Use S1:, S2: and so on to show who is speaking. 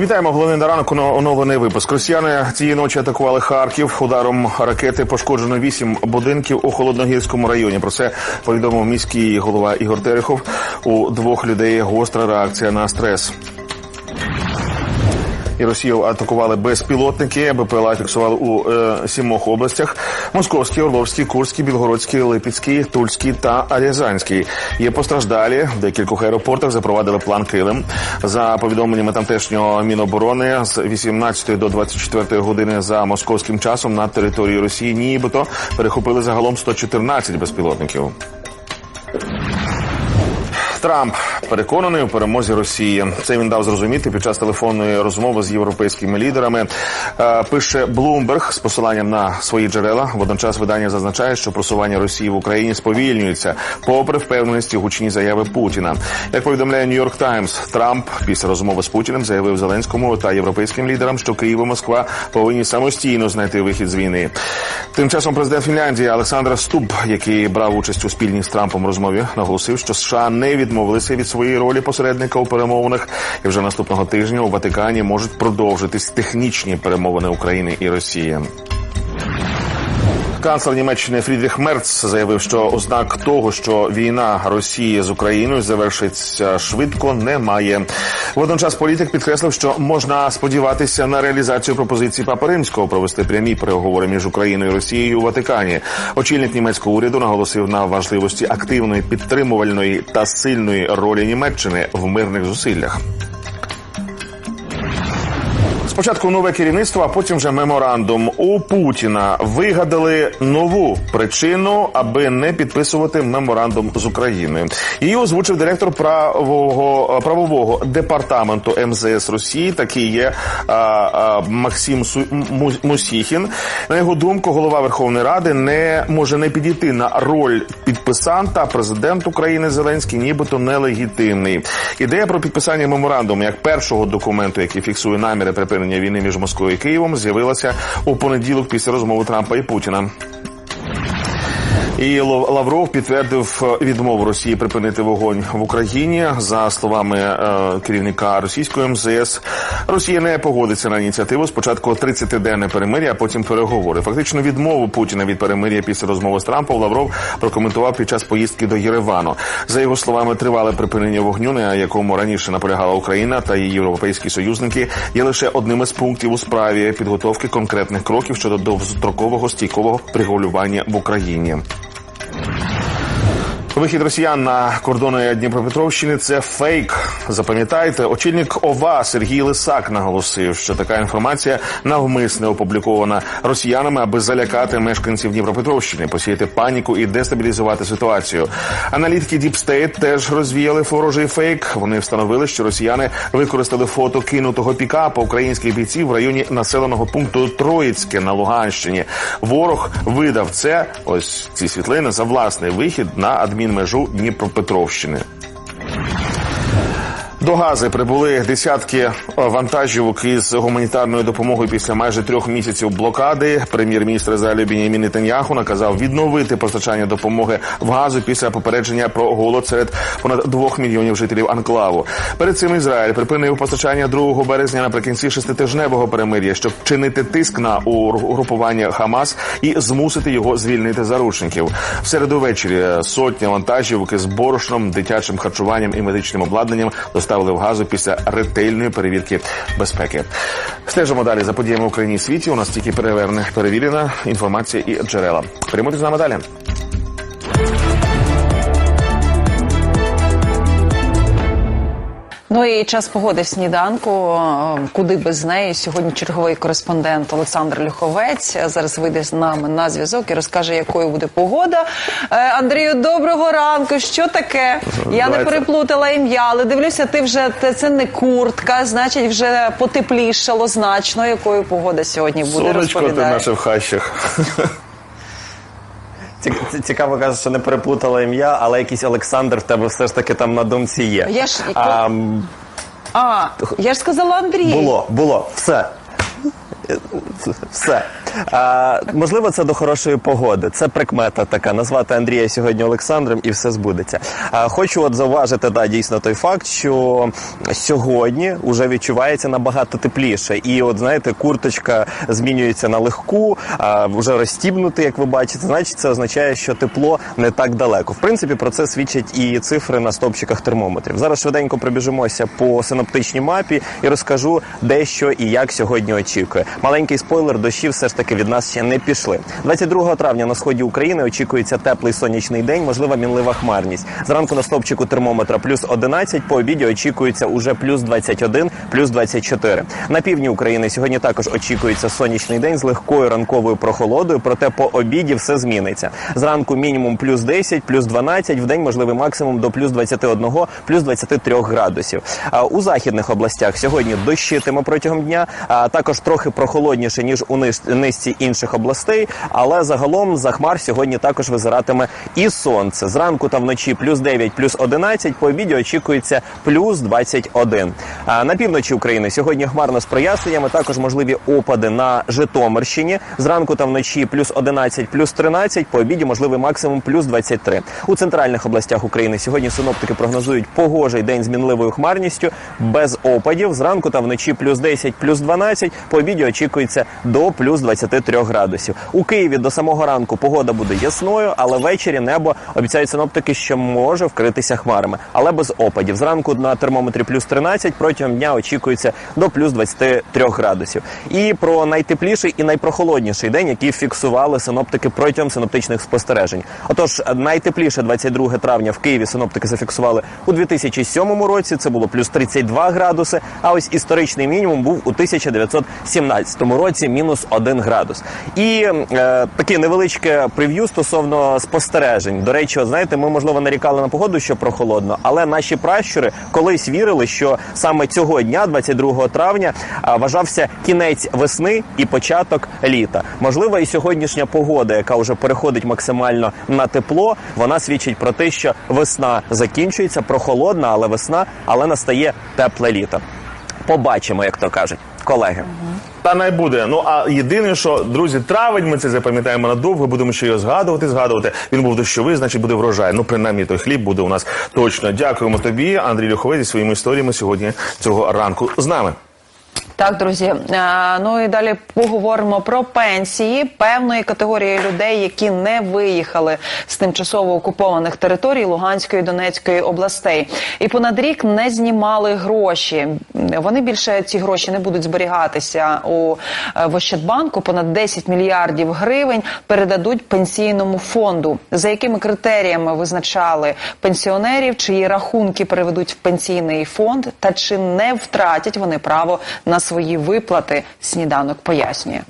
S1: Вітаємо головний ранок. Оновлений випуск. Росіяни цієї ночі атакували Харків. Ударом ракети пошкоджено вісім будинків у холодногірському районі. Про це повідомив міський голова Ігор Терехов. У двох людей гостра реакція на стрес. І Росію атакували безпілотники. БПЛА фіксували у е, сімох областях: Московський, Орловський, Курський, Білгородський, Липецький, Тульський та Рязанський. Є постраждалі. В декількох аеропортах запровадили план Килим. За повідомленнями тамтешнього міноборони з 18 до 24 години за московським часом на території Росії, нібито перехопили загалом 114 безпілотників. Трамп переконаний у перемозі Росії. Це він дав зрозуміти під час телефонної розмови з європейськими лідерами. Е, Пише Блумберг з посиланням на свої джерела. Водночас видання зазначає, що просування Росії в Україні сповільнюється, попри впевненості гучні заяви Путіна. Як повідомляє Нью-Йорк Таймс, Трамп після розмови з Путіним заявив Зеленському та європейським лідерам, що Київ і Москва повинні самостійно знайти вихід з війни. Тим часом президент Фінляндії Олександр Стуб, який брав участь у спільній з Трампом розмові, наголосив, що США не відмовилися від своєї ролі посередника у перемовинах, і вже наступного тижня у Ватикані можуть продовжитись технічні перемовини України і Росії. Канцлер Німеччини Фрідріх Мерц заявив, що ознак того, що війна Росії з Україною завершиться швидко, немає. Водночас політик підкреслив, що можна сподіватися на реалізацію пропозиції Папи Римського провести прямі переговори між Україною і Росією у Ватикані. Очільник німецького уряду наголосив на важливості активної підтримувальної та сильної ролі Німеччини в мирних зусиллях. Спочатку нове керівництво, а потім вже меморандум. У Путіна вигадали нову причину, аби не підписувати меморандум з Україною. Її озвучив директор правового правового департаменту МЗС Росії. Такий є а, а, Максим Су, Му- Мусіхін. На його думку, голова Верховної Ради не може не підійти на роль підписанта. Президент України Зеленський, нібито нелегітимний. Ідея про підписання меморандуму як першого документу, який фіксує наміри припинення війни між Москвою і Києвом, з'явилася у понеділок після розмови Трампа і Путіна. І Лав- Лавров підтвердив е, відмову Росії припинити вогонь в Україні. За словами е, керівника російської МЗС, Росія не погодиться на ініціативу. Спочатку 30-денне перемир'я, а потім переговори. Фактично відмову Путіна від перемир'я після розмови з Трампом Лавров прокоментував під час поїздки до Єревану. За його словами, тривале припинення вогню, на якому раніше наполягала Україна та її європейські союзники, є лише одним із пунктів у справі підготовки конкретних кроків щодо довгострокового стійкового пригулювання в Україні. Вихід росіян на кордони Дніпропетровщини це фейк. Запам'ятайте, очільник ОВА Сергій Лисак наголосив, що така інформація навмисне опублікована росіянами, аби залякати мешканців Дніпропетровщини, посіяти паніку і дестабілізувати ситуацію. Аналітики State теж розвіяли ворожий фейк. Вони встановили, що росіяни використали фото кинутого пікапа українських бійців в районі населеного пункту Троїцьке на Луганщині. Ворог видав це ось ці світлини за власний вихід на адмінмежу Дніпропетровщини. До Гази прибули десятки е, вантажівок із гуманітарною допомогою після майже трьох місяців блокади. Прем'єр-міністр Ізраїлю Бінямін Нетаньяху наказав відновити постачання допомоги в газу після попередження про голод серед понад двох мільйонів жителів анклаву. Перед цим Ізраїль припинив постачання 2 березня наприкінці шеститижневого перемир'я, щоб чинити тиск на угрупування Хамас і змусити його звільнити заручників. В середу ввечері сотня вантажівок із борошном, дитячим харчуванням і медичним обладнанням доставили в газу після ретельної перевірки безпеки. Стежимо далі за подіями в Україні і світі. У нас тільки переверне перевірена інформація і джерела. Прямуйте з нами далі.
S2: Ну і час погоди в сніданку. Е, Куди без неї? Сьогодні черговий кореспондент Олександр Люховець зараз вийде з нами на зв'язок і розкаже, якою буде погода. Е, Андрію, доброго ранку. Що таке? Я не переплутала ім'я, але дивлюся, ти вже те- це не куртка, значить, вже потеплішало значно. Якою погода сьогодні буде?
S1: Сонечко ти наше в хащах.
S3: Ці- ці- Цікаво каже, що не переплутала ім'я, але якийсь Олександр в тебе все ж таки там на думці є.
S2: Я ж-
S3: а, м,
S2: А, я ж сказала Андрій.
S3: було, було, все. Все. А, можливо, це до хорошої погоди. Це прикмета така. Назвати Андрія сьогодні Олександром і все збудеться. А, хочу от зауважити, да, дійсно той факт, що сьогодні вже відчувається набагато тепліше. І от знаєте, курточка змінюється на легку, а, вже розстібнути, як ви бачите. Значить, це означає, що тепло не так далеко. В принципі, про це свідчать і цифри на стовпчиках термометрів. Зараз швиденько пробіжимося по синоптичній мапі і розкажу дещо і як сьогодні очікує. Маленький спойлер, дощі все ж від нас ще не пішли. 22 травня на сході України очікується теплий сонячний день, можлива мінлива хмарність. Зранку на стовпчику термометра плюс 11, по обіді очікується уже плюс 21, плюс 24. На півдні України сьогодні також очікується сонячний день з легкою ранковою прохолодою, проте по обіді все зміниться. Зранку мінімум плюс 10, плюс 12, в день можливий максимум до плюс 21, плюс 23 градусів. А у західних областях сьогодні дощитиме протягом дня, а також трохи прохолодніше ніж у ниж- низці інших областей. Але загалом за хмар сьогодні також визиратиме і сонце. Зранку та вночі плюс 9, плюс 11, по обіді очікується плюс 21. А на півночі України сьогодні хмарно з проясненнями. Також можливі опади на Житомирщині. Зранку та вночі плюс 11, плюс 13, по обіді можливий максимум плюс 23. У центральних областях України сьогодні синоптики прогнозують погожий день з мінливою хмарністю без опадів. Зранку та вночі плюс 10, плюс 12, по обіді очікується до плюс 23 градусів. У Києві до самого ранку погода буде ясною, але ввечері небо обіцяють синоптики, що може вкритися хмарами, але без опадів. Зранку на термометрі плюс 13, протягом дня очікується до плюс 23 градусів. І про найтепліший і найпрохолодніший день, який фіксували синоптики протягом синоптичних спостережень. Отож, найтепліше 22 травня в Києві синоптики зафіксували у 2007 році. Це було плюс 32 градуси. А ось історичний мінімум був у 1917 році, мінус 1 градус. І е, таке невеличке прев'ю стосовно спостережень. До речі, от, знаєте, ми можливо нарікали на погоду, що прохолодно, але наші пращури колись вірили, що саме цього дня, 22 травня, а, вважався кінець весни і початок літа. Можливо, і сьогоднішня погода, яка вже переходить максимально на тепло, вона свідчить про те, що весна закінчується, прохолодна, але весна, але настає тепле літо. Побачимо, як то кажуть, колеги.
S1: Та не буде. Ну а єдине, що друзі, травень ми це запам'ятаємо надовго. Будемо ще його згадувати, згадувати. Він був дощовий, значить буде врожай. Ну принаймні той хліб буде у нас точно. Дякуємо тобі, Андрій Люховець, зі своїми історіями сьогодні цього ранку з нами.
S2: Так, друзі. Е, Ну і далі поговоримо про пенсії певної категорії людей, які не виїхали з тимчасово окупованих територій Луганської і Донецької областей, і понад рік не знімали гроші. Вони більше ці гроші не будуть зберігатися у е, в Ощадбанку. Понад 10 мільярдів гривень передадуть пенсійному фонду. За якими критеріями визначали пенсіонерів, чиї рахунки переведуть в пенсійний фонд, та чи не втратять вони право на свої виплати? Сніданок пояснює.